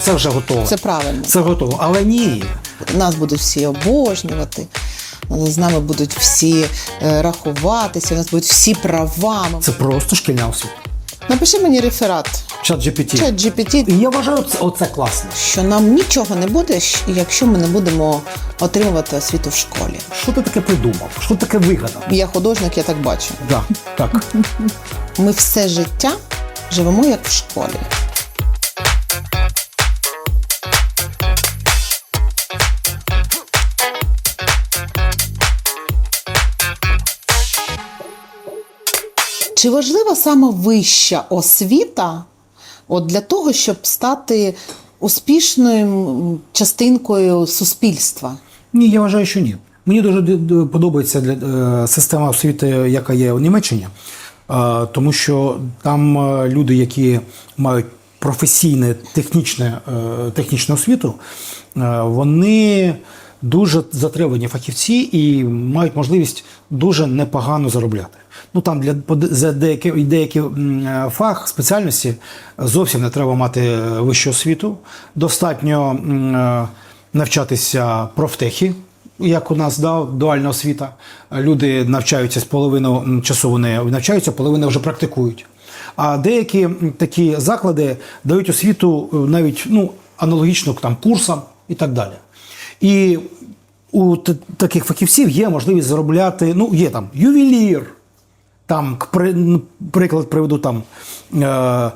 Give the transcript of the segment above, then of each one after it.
Це вже готово. Це правильно. Це готово. Але ні. Нас будуть всі обожнювати. З нами будуть всі е, рахуватися, у нас будуть всі права. Це просто шкільна освіта. Напиши мені реферат. Чат GPT. Чат GPT, І я вважаю, це оце класно. що нам нічого не буде, якщо ми не будемо отримувати освіту в школі. Що ти таке придумав? Що ти таке вигадав? Я художник, я так бачу. Да, так. Ми все життя живемо як в школі. Чи важлива саме вища освіта от для того, щоб стати успішною частинкою суспільства? Ні, я вважаю, що ні. Мені дуже подобається е, система освіти, яка є у Німеччині, тому що там е, люди, які мають професійне технічне, е, технічну освіту, вони дуже затребувані фахівці і мають можливість дуже непогано заробляти. Ну там для за деякі, деякі фах спеціальності зовсім не треба мати е, вищу освіту. Достатньо е, навчатися профтехі, як у нас да, дуальна освіта. Люди навчаються з половину часу, вони навчаються, половину вже практикують. А деякі такі заклади дають освіту е, навіть ну, аналогічно там, курсам і так далі. І у таких фахівців є можливість заробляти, ну, є там ювелір, там, приклад приведу там. Е-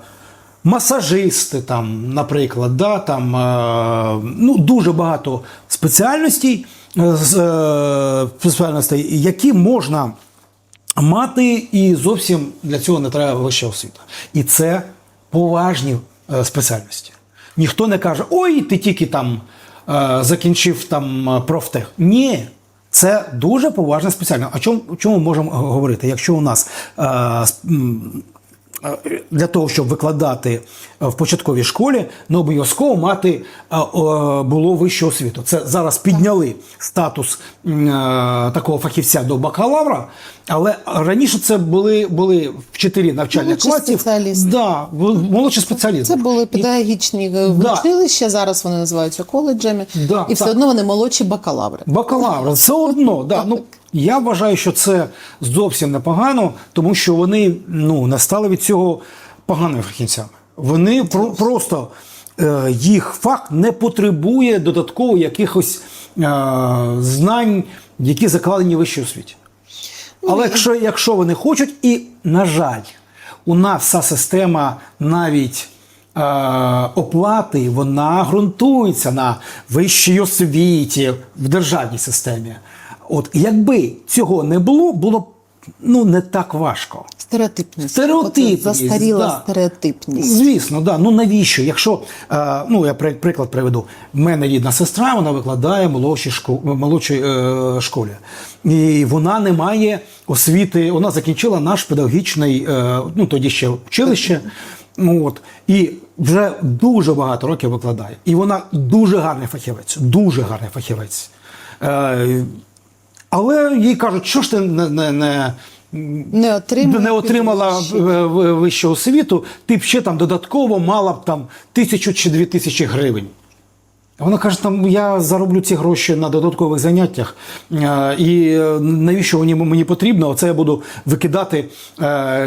Масажисти, там, наприклад, да, там, е, ну, дуже багато спеціальностей, е, е, спеціальностей, які можна мати, і зовсім для цього не треба вища освіта. І це поважні е, спеціальності. Ніхто не каже, ой, ти тільки там закінчив там е, профтех. Ні. Це дуже поважна спеціальна. А чому, чому можемо говорити? Якщо у нас е, е, для того, щоб викладати е, в початковій школі, не обов'язково мати е, е, було вищу освіту. Це зараз підняли статус е, такого фахівця до бакалавра, але раніше це були, були вчителі навчальних Молодші класів. спеціалісти. Да, молодші спеціалісти. Це були педагогічні е, Да. училища, зараз вони називаються коледжами, Да, і все так. одно вони молодші бакалаври. Бакалавр, все одно. Да. Ну, я вважаю, що це зовсім непогано, тому що вони ну, не стали від цього поганими фахівцями. Вони про, просто е, їх фах не потребує додатково якихось е, знань, які закладені в вищій освіті. Але якщо, якщо вони хочуть, і, на жаль, у нас вся система навіть е, оплати, вона ґрунтується на вищій освіті в державній системі. От якби цього не було, було б ну, не так важко. Стереотипність. Стереотипність, застаріла да. стереотипність. Звісно, да. Ну навіщо? Якщо е, ну я приклад приведу, в мене рідна сестра, вона викладає в молодшій школі, молодшій е, школі, і вона не має освіти. Вона закінчила наш педагогічний, е, ну тоді ще училище. От, і вже дуже багато років викладає. І вона дуже гарний фахівець, дуже гарний фахівець. Е, але їй кажуть, що ж ти не, не, не, Не отримала, не отримала е, в- вищу освіту, ти б ще там додатково мала б там тисячу чи дві тисячі гривень. Вона каже, там я зароблю ці гроші на додаткових заняттях, е, і е, навіщо вони мені потрібно? Оце я буду викидати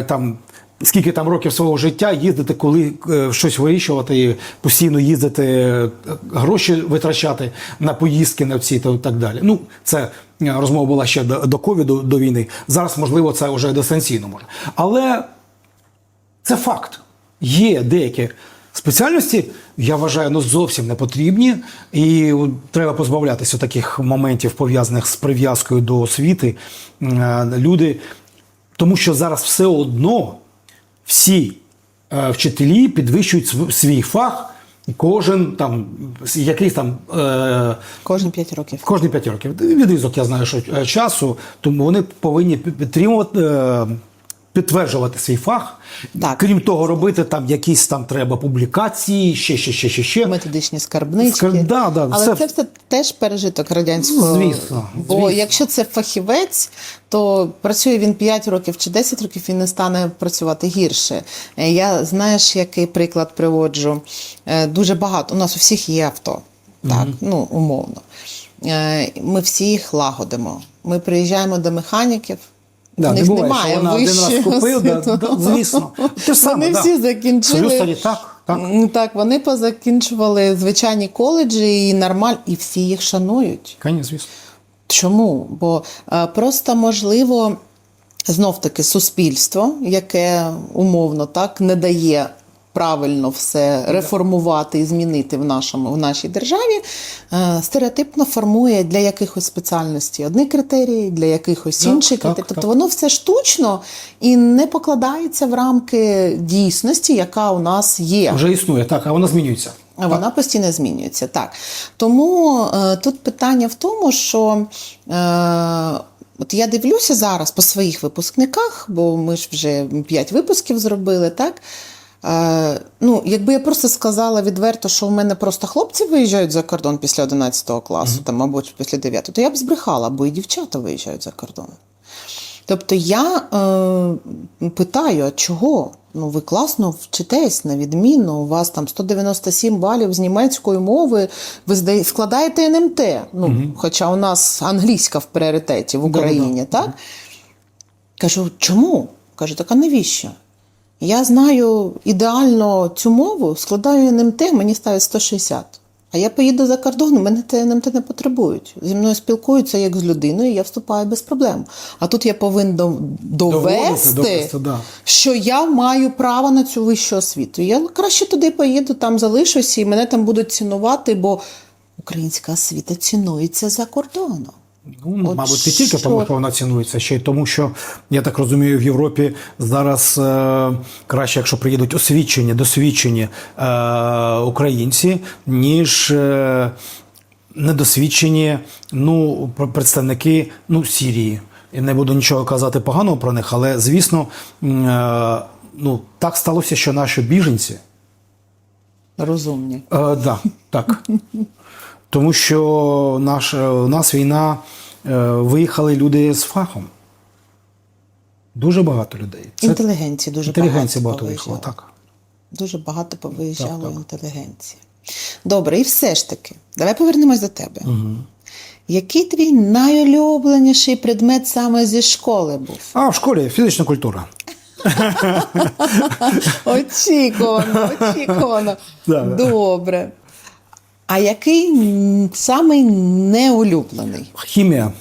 там. Скільки там років свого життя їздити, коли е, щось вирішувати, постійно їздити, е, гроші витрачати на поїздки на ці та так далі. Ну, це е, розмова була ще до, ковіду, до війни. Зараз, можливо, це вже дистанційно може. Але це факт. Є деякі спеціальності, я вважаю, ну зовсім не потрібні, і треба позбавлятися таких моментів, пов'язаних з прив'язкою до освіти. Люди, тому що зараз все одно всі е, вчителі підвищують свій фах, кожен там якийсь там. Е, Кожні 5 років. Кожні 5 років. Відрізок, я знаю, що е, часу, тому вони повинні підтримувати, е, підтверджувати свій фах. Так. Крім того, робити там якісь там треба публікації, ще, ще, ще, ще, ще. методичні скарбнички. Скар- да, да, Але все- це все теж пережиток радянського. Звісно, Бо звісно. якщо це фахівець, то працює він 5 років чи 10 років, він не стане працювати гірше. Е, Я знаєш, який приклад приводжу. Е, Дуже багато. У нас у всіх є авто, так, ну умовно. Е, Ми всі їх лагодимо. Ми приїжджаємо до механіків. Да, не буває, немає що вона один раз купив, да, да, звісно. Те ж саме, Вони да. всі закінчили. Союз так, так. Так, вони позакінчували звичайні коледжі і нормаль, і всі їх шанують. Конечно, звісно. Чому? Бо а, просто можливо. Знов таки суспільство, яке умовно так не дає правильно все реформувати і змінити в нашому в нашій державі, е, стереотипно формує для якихось спеціальностей одні критерії, для якихось Так, інші так, критерії. так. Тобто воно все штучно і не покладається в рамки дійсності, яка у нас є. Вже існує, так, а вона змінюється. А Вона постійно змінюється, так. Тому е, тут питання в тому, що е, от я дивлюся зараз по своїх випускниках, бо ми ж вже 5 випусків зробили, так? Е, ну, якби я просто сказала відверто, що у мене просто хлопці виїжджають за кордон після 11 класу, там, або після 9, то я б збрехала, бо і дівчата виїжджають за кордон. Тобто я е, питаю, а чого? Ну, ви класно вчитесь на відмінно, у вас там 197 балів з німецької мови, ви складаєте НМТ. Ну, Хоча у нас англійська в пріоритеті в Україні, так? Кажу, чому? Каже, так а навіщо? Я знаю ідеально цю мову, складаю НМТ, мені ставить 160. А я поїду за кордон, мене те НМТ не потребують. Зі мною спілкуються як з людиною, я вступаю без проблем. А тут я повинен дов- довести, довести, да. що я маю право на цю вищу освіту. Я краще туди поїду, там залишуся, і мене там будуть цінувати, бо українська освіта цінується за кордоном. Ну, От мабуть, не тільки що? тому, що вона цінується, ще й тому, що я так розумію, в Європі зараз е, краще, якщо приїдуть освічені, досвідчені е, українці, ніж е, недосвідчені ну, представники ну, Сірії. І не буду нічого казати поганого про них, але звісно, е, ну, так сталося, що наші біженці. Розумні. Е, да, так. Тому що наш, е, у нас війна, е, виїхали люди з фахом. Дуже багато людей. Це Інтелігенції дуже інтелігенція багато, багато виїхала, так. Дуже багато повиїжджало Так, так. інтелігенції. Добре, і все ж таки, давай повернемось до тебе. Угу. Який твій найулюбленіший предмет саме зі школи був? А в школі фізична культура. Очікувано, очікувано. Добре. А який самий неулюблений? Хімія.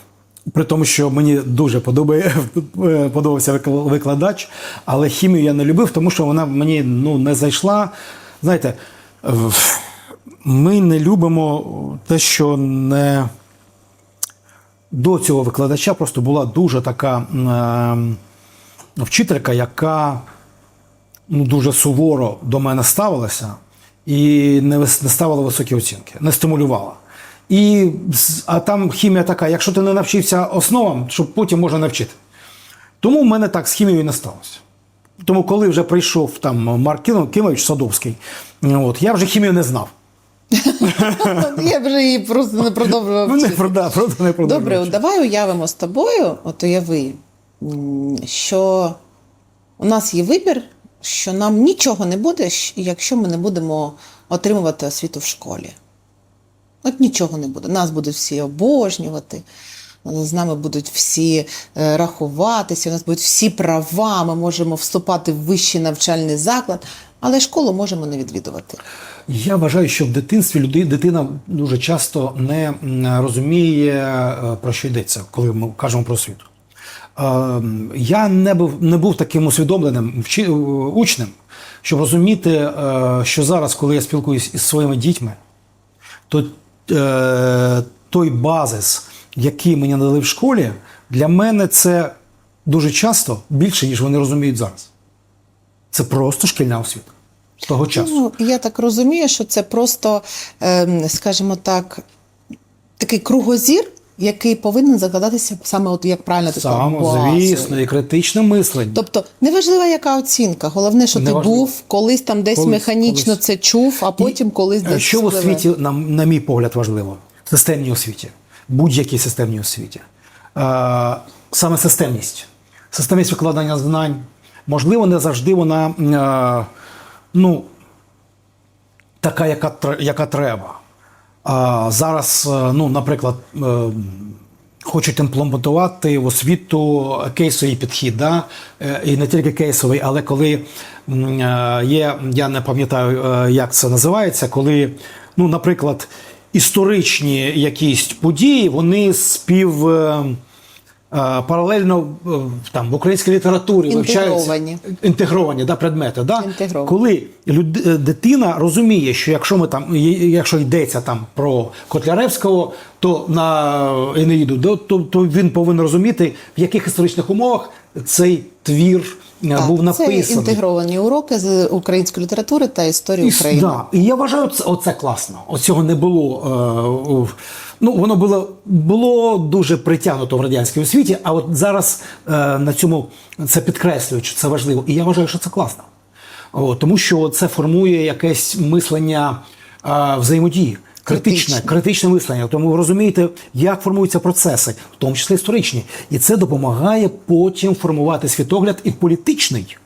При тому, що мені дуже подобався викладач, але хімію я не любив, тому що вона мені ну, не зайшла. Знаєте, ми не любимо те, що не до цього викладача просто була дуже така е, вчителька, яка ну, дуже суворо до мене ставилася і не, ставила високі оцінки, не стимулювала. І, а там хімія така, якщо ти не навчився основам, що потім можна навчити. Тому в мене так з хімією не сталося. Тому, коли вже прийшов там Марк Кимович Садовський, от, я вже хімію не знав. Я вже її просто не продовжував. Ну, Не продав. Добре, давай уявимо з тобою, от уяви, що у нас є вибір, що нам нічого не буде, якщо ми не будемо отримувати освіту в школі. От нічого не буде. Нас будуть всі обожнювати, з нами будуть всі е, рахуватися, у нас будуть всі права, ми можемо вступати в вищий навчальний заклад, але школу можемо не відвідувати. Я вважаю, що в дитинстві люди, дитина дуже часто не розуміє, е, про що йдеться, коли ми кажемо про освіту. Е, Я не був, не був таким усвідомленим учнем, щоб розуміти, е, що зараз, коли я спілкуюся із своїми дітьми, то е, той базис, який мені надали в школі, для мене це дуже часто більше, ніж вони розуміють зараз. Це просто шкільна освіта того часу. Ну, я так розумію, що це просто, ем, скажімо так, такий кругозір який повинен закладатися саме, от як правильно ти сказав, Саме, звісно, і критичне мислення. Тобто неважливо, яка оцінка. Головне, що Неважливо. ти був, колись там десь Колись, механічно колись. це чув, а потім колись десь Що в спливе. освіті, на, на мій погляд, важливо? В системній освіті, будь-якій системній освіті. Е, саме системність. Системність викладання знань. Можливо, не завжди вона е, ну, така, яка, тр- яка треба. Зараз, е, ну, наприклад, е, хочуть імплементувати в освіту кейсовий підхід, да? Е, і не тільки кейсовий, але коли є, я не пам'ятаю, як це називається, коли, ну, наприклад, історичні якісь події, вони спів. Е, Паралельно е, там в українській літературі Інтегровані. інтегровані да, предмети. Да? Інтегровані. Коли люд, е, дитина розуміє, що якщо ми там, якщо йдеться там про Котляревського, то на Енеїду, то, то, то він повинен розуміти, в яких історичних умовах цей твір Так, був Це інтегровані уроки з української літератури та історії України. да, і я вважаю, це, оце класно. Оцього не було. Е, ну, воно було, було дуже притягнуто в радянській освіті, а от зараз е, на цьому це підкреслюють, що це важливо. І я вважаю, що це класно. О, тому що це формує якесь мислення е, взаємодії. Критичне, Критичне. мислення. Тому ви розумієте, як формуються процеси, в тому числі історичні. І це допомагає потім формувати світогляд і політичний.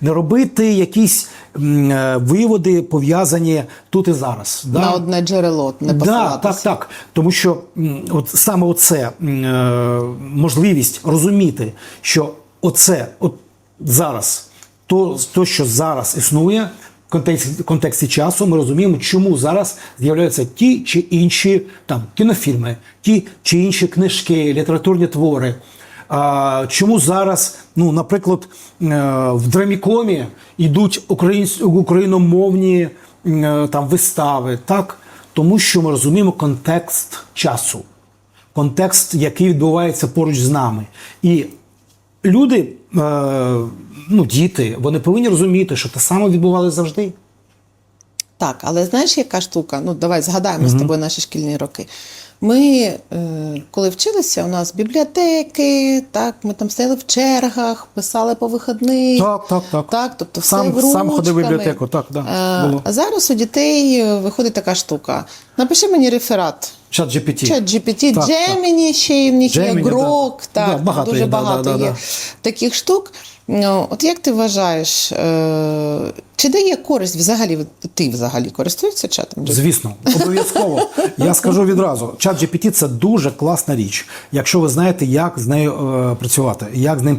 Не робити якісь м, е, виводи, пов'язані тут і зараз. Да? На одне джерело не Да, так, так. Тому що м, от саме оце м, е, можливість розуміти, що оце от зараз, то, то що зараз існує контексті, контексті часу, ми розуміємо, чому зараз з'являються ті чи інші там кінофільми, ті чи інші книжки, літературні твори. А, чому зараз, ну, наприклад, е, в драмікомі йдуть україномовні е, там вистави, так? Тому що ми розуміємо контекст часу, контекст, який відбувається поруч з нами. І люди, е, ну, діти, вони повинні розуміти, що те саме відбувалося завжди. Так, але знаєш, яка штука? Ну, давай згадаємо з тобою наші шкільні роки. Ми, е, коли вчилися, у нас бібліотеки, так, ми там стояли в чергах, писали по вихідних. Так, так, так. Так, тобто все Сам- в сам ходив в бібліотеку, так, да, Е. А зараз у дітей виходить така штука. Напиши мені реферат. Чат GPT. Чат GPT, Так, Gemini, ще й в них є Grok, да. так, Да, багато дуже є, багато да, да, є да. таких штук. Ну, От як ти вважаєш, е, чи дає користь взагалі, ти взагалі користуєшся чатом? Звісно, обов'язково. Я скажу відразу: чат GPT – це дуже класна річ, якщо ви знаєте, як з нею е, працювати, як з ним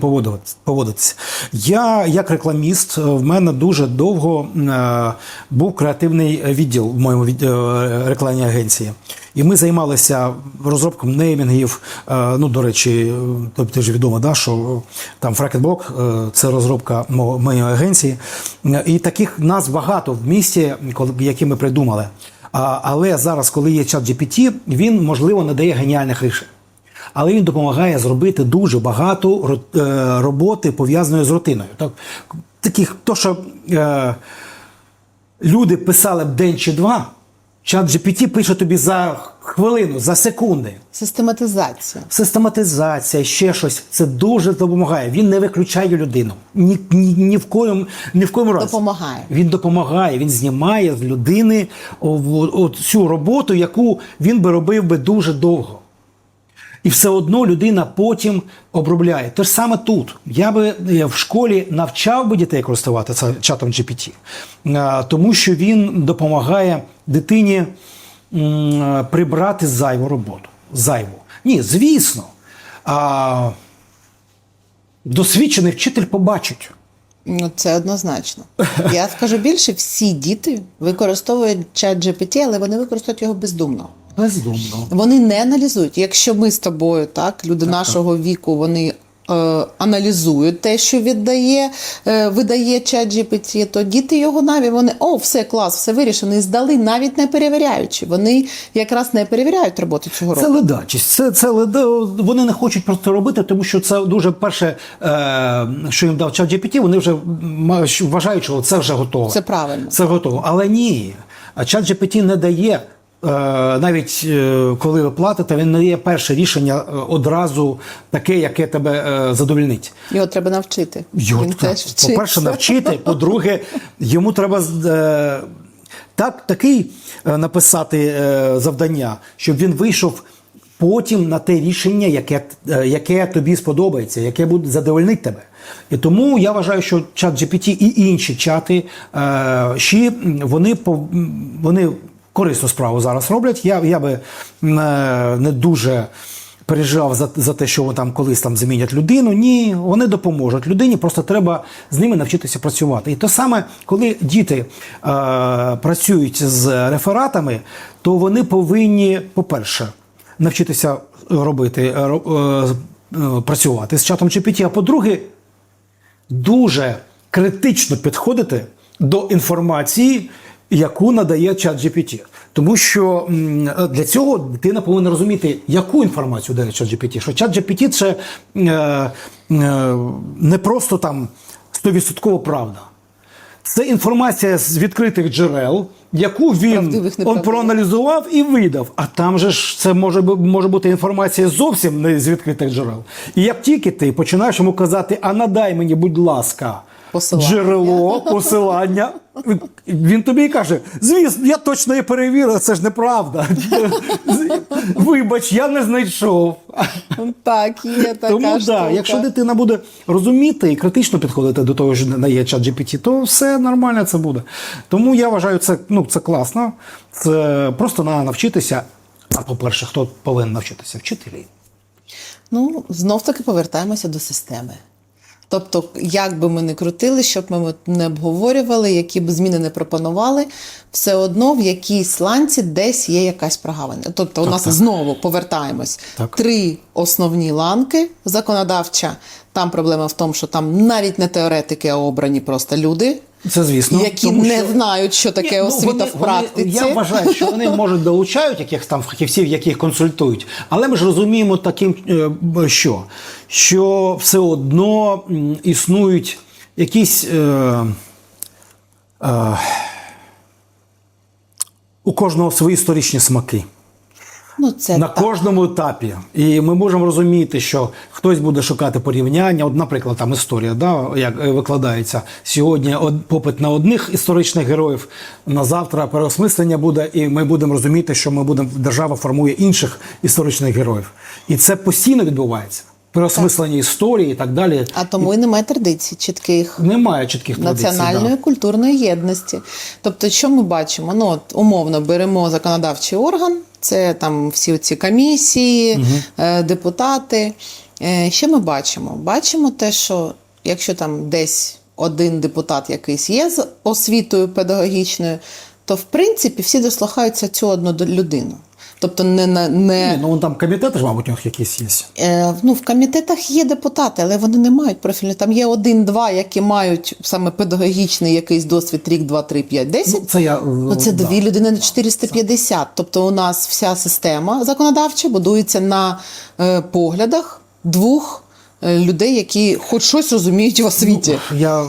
поводитися-. Я, як рекламіст, е, в мене дуже довго е, був креативний відділ в моєму від, е, рекламній агенції. І ми займалися розробком неймінгів. Е, ну, до речі, е, тобі теж відомо, да, що там Фракетблок це розробка моєї агенції. Е, І таких нас багато в місті, які ми придумали. Але зараз, коли є чат GPT, він можливо не дає геніальних рішень. Але він допомагає зробити дуже багато е, роботи пов'язаної з рутиною. Так, таких, то, що е, люди писали б день чи два, чат GPT пише тобі за хвилину, за секунди. Систематизація. Систематизація, ще щось це дуже допомагає. Він не виключає людину. Ні, ні, ні в коєму ні в коєму разі. Допомагає. Він допомагає, він знімає з людини о- о- о- цю роботу, яку він би робив би дуже довго. І все одно людина потім обробляє. Те ж саме тут. Я би е, в школі навчав би дітей користуватися чатом GPT, е, тому що він допомагає дитині прибрати зайву роботу. Зайву. Ні, звісно. А, досвідчений вчитель побачить. Ну, це однозначно. Я скажу більше, всі діти використовують чат GPT, але вони використовують його бездумно. Бездумно. Вони не аналізують. Якщо ми з тобою, так, люди нашого віку, вони е, аналізують те, що віддає, е, видає чат GPT, то діти його навіть вони о, все клас, все вирішено, і здали, навіть не перевіряючи. Вони якраз не перевіряють роботу цього року. Це ледачість. Це, це леда... Вони не хочуть просто робити, тому що це дуже перше, е, що їм дав чат GPT, вони вже вважають, що це вже готово. Це правильно. Це готово. Але ні. А чат GPT не дає навіть е, коли ви платите, він не є перше рішення е, одразу таке, яке тебе е, задовольнить. Його треба навчити. Його Він теж вчиться. по-перше, навчити. По-друге, йому треба е, так, такий е, написати е, завдання, щоб він вийшов потім на те рішення, яке, е, яке тобі сподобається, яке буде задовольнить тебе. І тому я вважаю, що чат GPT і інші чати е, ще вони, вони корисну справу зараз роблять. Я, я би м, е, не дуже переживав за, за те, що вони там колись там замінять людину. Ні, вони допоможуть людині, просто треба з ними навчитися працювати. І те саме, коли діти е, працюють з рефератами, то вони повинні, по-перше, навчитися робити, е, е, е, працювати з чатом GPT, а по-друге, дуже критично підходити до інформації, яку надає чат GPT. Тому що для цього дитина повинна розуміти, яку інформацію дає чат GPT. Що чат GPT це е, е, не просто там 100% правда. Це інформація з відкритих джерел, яку він он проаналізував і видав. А там же ж це може, може бути інформація зовсім не з відкритих джерел. І як тільки ти починаєш йому казати, а надай мені, будь ласка, Посилання. джерело, посилання, він тобі і каже: звісно, я точно її перевірив, це ж неправда. Вибач, я не знайшов. Так, є така Тому так, якщо дитина буде розуміти і критично підходити до того, що надає чат GPT, то все нормально це буде. Тому я вважаю, це, ну, це класно. Це просто треба навчитися. А по-перше, хто повинен навчитися? Вчителі. Ну, знов таки повертаємося до системи. Тобто, як би ми не крутили, щоб ми не обговорювали, які б зміни не пропонували, все одно в якійсь ланці десь є якась прогавина. Тобто, у нас так. знову повертаємось. Так. Три основні ланки законодавча. Там проблема в тому, що там навіть не теоретики, а обрані просто люди, Це звісно. які тому не що- знають, що таке Ні, ну, освіта вони- в практиці. Вони, я вважаю, що вони можуть долучають якихось там фахівців, яких консультують. Але ми ж розуміємо таким, е, що, що все одно існують якісь. Е, е, у кожного свої історичні смаки. Ну, це на так. кожному етапі. І ми можемо розуміти, що хтось буде шукати порівняння. От, наприклад, там історія, да, як е, викладається сьогодні од- попит на одних історичних героїв, на завтра переосмислення буде, і ми будемо розуміти, що ми будемо держава формує інших історичних героїв. І це постійно відбувається. Переосмислення історії і так далі. А тому і немає традицій чітких. Немає чітких традицій. національної да. культурної єдності. Тобто, що ми бачимо? Ну, от, умовно беремо законодавчий орган, це там всі ці комісії, е, депутати. Е, що ми бачимо? Бачимо те, що якщо там десь один депутат якийсь є з освітою педагогічною, то в принципі всі дослухаються цю одну людину. Тобто не на не Ні, ну вон там комітети ж, мабуть, у них якісь є. Е, ну, в комітетах є депутати, але вони не мають профільних. Там є один-два, які мають саме педагогічний якийсь досвід рік, два, три, п'ять, десять. Ну, це я, Ну, це да. дві людини на 450. Тобто у нас вся система законодавча будується на е, поглядах двох е, людей, які хоч щось розуміють в освіті. Я з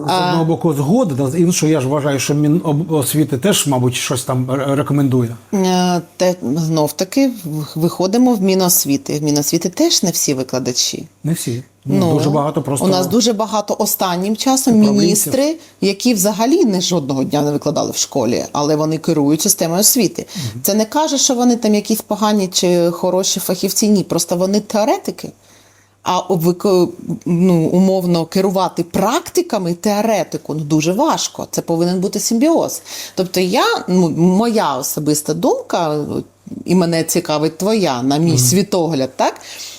одного боку згоден, з іншого я ж вважаю, що Міносвіти теж, мабуть, щось там рекомендує. Е, Те знов таки виходимо в Міносвіти. В Міносвіти теж не всі викладачі. Не всі. Ну, дуже багато просто. У нас дуже багато останнім часом міністри, які взагалі не жодного дня не викладали в школі, але вони керують системою освіти. Це не каже, що вони там якісь погані чи хороші фахівці. Ні, просто вони теоретики. А ну, умовно керувати практиками теоретику ну, дуже важко. Це повинен бути симбіоз. Тобто, я, ну, моя особиста думка, і мене цікавить твоя, на мій світогляд, так?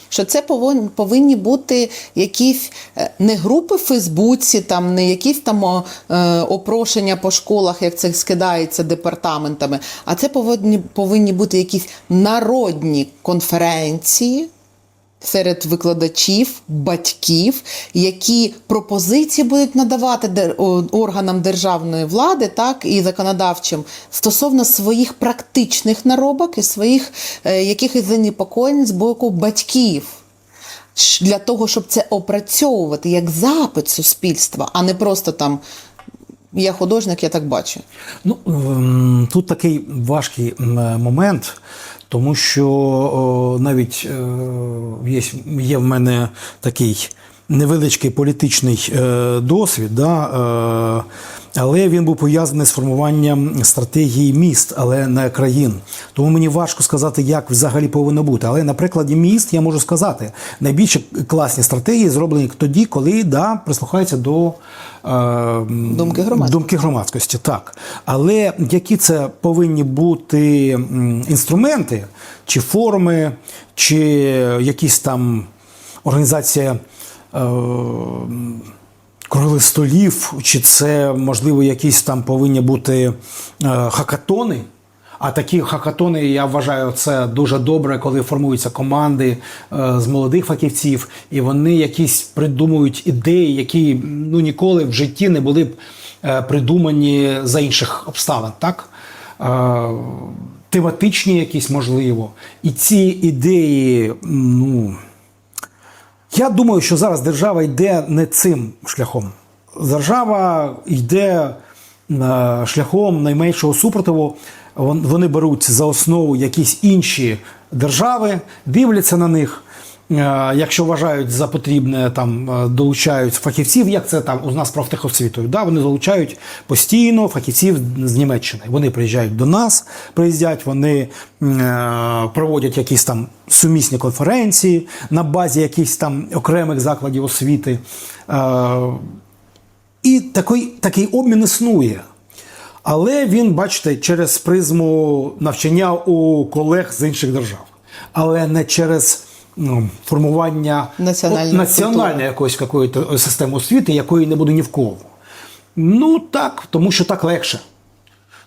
Що це повинні, повинні бути якісь е, не групи в Фейсбуці, там не якісь там е, опрошення по школах, як це скидається департаментами, а це повинні, повинні бути якісь народні конференції серед викладачів, батьків, які пропозиції будуть надавати органам державної влади, так і законодавчим стосовно своїх практичних наробок і своїх е, якихось занепокоєнь з боку батьків. Для того, щоб це опрацьовувати як запит суспільства, а не просто там Я художник, я так бачу. Ну, ем, тут такий важкий момент, тому що о, навіть о, є, є в мене такий невеличкий політичний е, досвід, да, е, але він був пов'язаний з формуванням стратегії міст, але не країн. Тому мені важко сказати, як взагалі повинно бути. Але на прикладі міст я можу сказати, найбільше класні стратегії зроблені тоді, коли да, прислухаються до е, Думки громадськості. думки громадськості, так. Але які це повинні бути інструменти, чи форми, чи якісь там організація е, круглих столів, чи це, можливо, якісь там повинні бути е, хакатони. А такі хакатони, я вважаю, це дуже добре, коли формуються команди е, з молодих фахівців, і вони якісь придумують ідеї, які ну ніколи в житті не були б е, придумані за інших обставин, так? Тематичні якісь можливо. І ці ідеї, ну. Я думаю, що зараз держава йде не цим шляхом. Держава йде е, шляхом найменшого супротиву. Вон- Вони беруть за основу якісь інші держави, дивляться на них. Е, Якщо вважають за потрібне, там е, долучають фахівців, як це там у нас профтехосвітою, да, вони залучають постійно фахівців з Німеччини. Вони приїжджають до нас, приїздять, вони е, проводять якісь там сумісні конференції на базі якихось там окремих закладів освіти. І такий, такий обмін існує. Але він, бачите, через призму навчання у колег з інших держав, але не через ну, формування Національної національної якоїсь якої системи освіти, якої не буде ні в кого. Ну так, тому що так легше.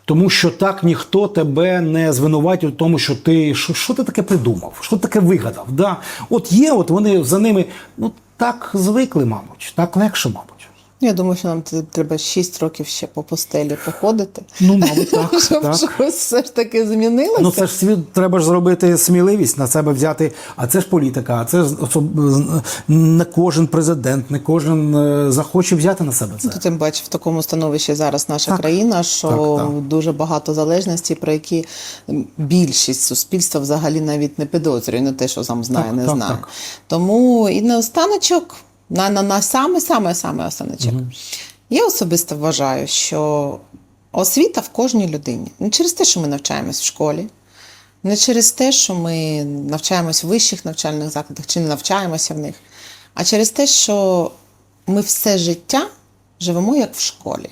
Тому що так ніхто тебе не звинуватить у тому, що ти що, що ти таке придумав, що ти таке вигадав. Да? От є, от вони за ними ну так звикли, мабуть, так легше, мабуть. Я думаю, що нам треба 6 років ще по постелі походити. Ну, мабуть, так. Щоб так. щось все ж таки змінилося. Ну це ж світ треба ж зробити сміливість на себе взяти. А це ж політика, а це ж особ... не кожен президент, не кожен е, захоче взяти на себе це. Ти тим бачиш, в такому становищі зараз наша Так. країна, що Так, так. дуже багато залежностей, про які більшість суспільства взагалі навіть не підозрює, не те, що сам знає, Так, не так, знає. так. Тому і на останочок, на, на, на саме, саме, саме останочок. Я особисто вважаю, що освіта в кожній людині. Не через те, що ми навчаємось в школі, не через те, що ми навчаємось в вищих навчальних закладах чи не навчаємося в них, а через те, що ми все життя живемо як в школі.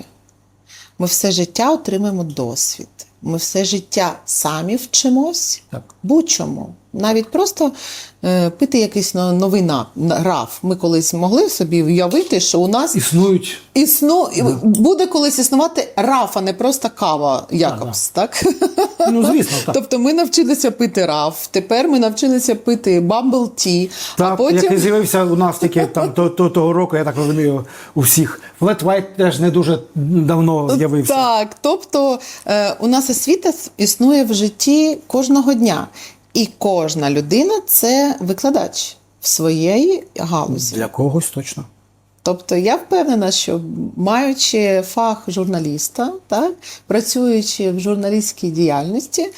Ми все життя отримуємо досвід. Ми все життя самі вчимось будь-чому. Навіть просто пити якийсь новий раф. Ми колись могли собі уявити, що у нас Існують існу... буде колись існувати раф, а не просто кава Якобс, так? Ну, звісно, так. Тобто ми навчилися пити раф, тепер ми навчилися пити бамбл ті, а Так, потім. який з'явився у нас тільки там то, то, того року, я так розумію, у всіх. Flat White теж не дуже давно з'явився. Так, тобто е, у нас освіта існує в житті кожного дня. І кожна людина це викладач в своєї галузі. Для когось точно. Тобто я впевнена, що маючи фах журналіста, так, працюючи в журналістській діяльності,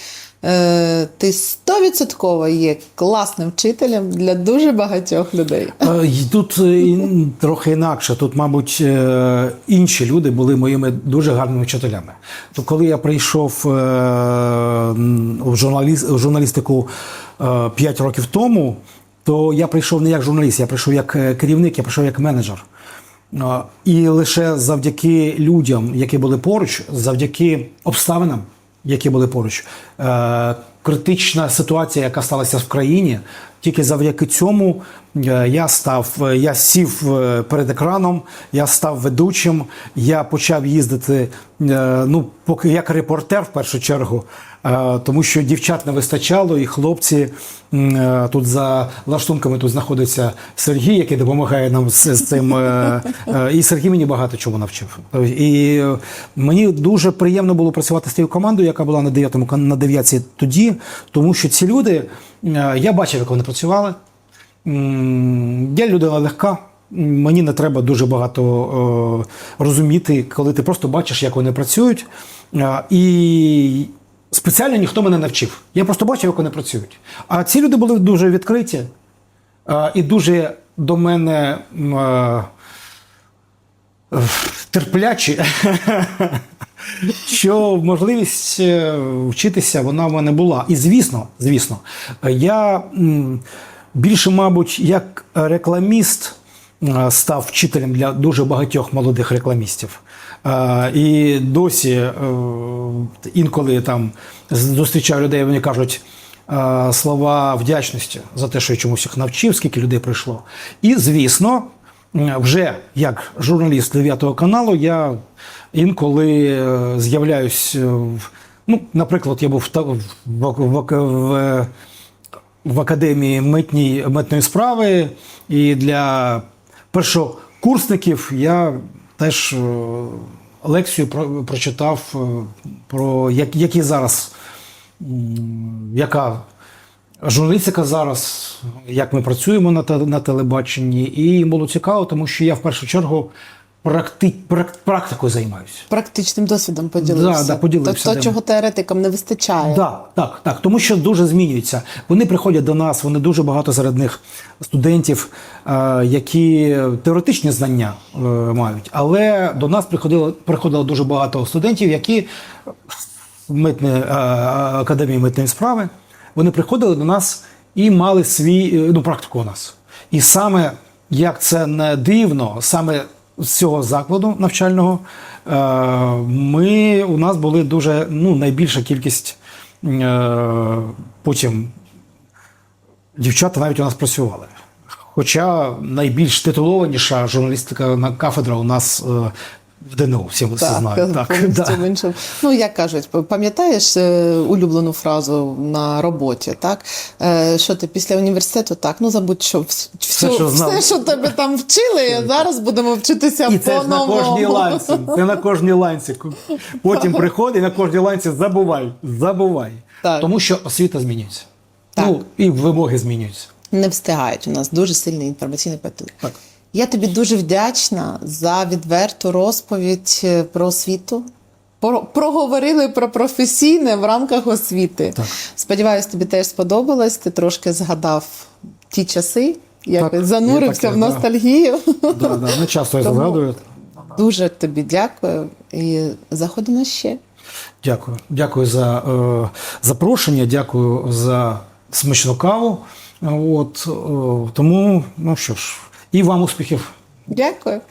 ти стовідсотково є класним вчителем для дуже багатьох людей. Е, Тут е, трохи інакше. Тут, мабуть, е, інші люди були моїми дуже гарними вчителями. То коли я прийшов е, в журналіст, журналістику 5 років тому, то я прийшов не як журналіст, я прийшов як е, керівник, я прийшов як менеджер. Е, І лише завдяки людям, які були поруч, завдяки обставинам, які були поруч, е, критична ситуація, яка сталася в країні, тільки завдяки цьому е, я став, е, я сів е, перед екраном, я став ведучим, я почав їздити, ну, поки як репортер в першу чергу, тому що дівчат не вистачало, і хлопці тут за лаштунками тут знаходиться Сергій, який допомагає нам з, з цим. І Сергій мені багато чого навчив. І мені дуже приємно було працювати з тією командою, яка була на 9 на 9 тоді, тому що ці люди, я бачив, як вони працювали. Я людина легка. мені не треба дуже багато е, розуміти, коли ти просто бачиш, як вони працюють. Е, і спеціально ніхто мене не вчив. Я просто бачив, як вони працюють. А ці люди були дуже відкриті е, і дуже до мене. терплячі, що можливість е, вчитися вона в мене була. І звісно, звісно, я більше, мабуть, як рекламіст е, став вчителем для дуже багатьох молодих рекламістів. Е, І досі інколи там зустрічаю людей, вони кажуть. Слова вдячності за те, що я чомусь їх навчив, скільки людей прийшло. І, звісно, вже як журналіст 9 каналу я інколи е, з'являюсь. е, Ну, наприклад, я був в, в, в, в, академії митній, митної справи, і для першокурсників я теж е, лекцію про, прочитав про як, які зараз яка журналістика зараз, як ми працюємо на, на телебаченні, і їм було цікаво, тому що я в першу чергу практи, прак, практикою займаюся. Практичним досвідом поділився. Да, да, поділився, Тобто, да. чого теоретикам не вистачає. Так, так, так. Тому що дуже змінюється. Вони приходять до нас, вони дуже багато серед них студентів, е, які теоретичні знання е, мають. Але до нас приходило, приходило дуже багато студентів, які митне, академії митної справи, вони приходили до нас і мали свій е, ну, практику у нас. І саме як це не дивно, саме з цього закладу навчального е, ми у нас були дуже ну, найбільша кількість. е, Потім дівчата навіть у нас працювали. Хоча найбільш титулованіша журналістика на кафедра у нас в ДНУ, всі, всі знають. Так, да. в. Ну, як кажуть, пам'ятаєш е, улюблену фразу на роботі, так? Е, Що ти після університету, так, ну забудь, що вс- все, що знав. все, що тебе там вчили, зараз будемо вчитися І це ж на кожній ланці. Це на кожній ланці. Потім приходить на кожній ланці забувай. Забувай. Так. Тому що освіта змінюється. Так. Ну, і вимоги змінюються. Не встигають. У нас дуже сильний інформаційний потік. Так. Я тобі дуже вдячна за відверту розповідь е, про освіту. Про- Проговорили про професійне в рамках освіти. Так. Сподіваюсь, тобі теж сподобалось. Ти трошки згадав ті часи, якось Так, занурився таке, в ностальгію. Да, да. Не часто я згадую. Дуже тобі дякую і заходимо ще. Дякую. Дякую за е, запрошення, дякую за смачну каву. От, е, тому, ну що ж, і вам успіхів. Дякую.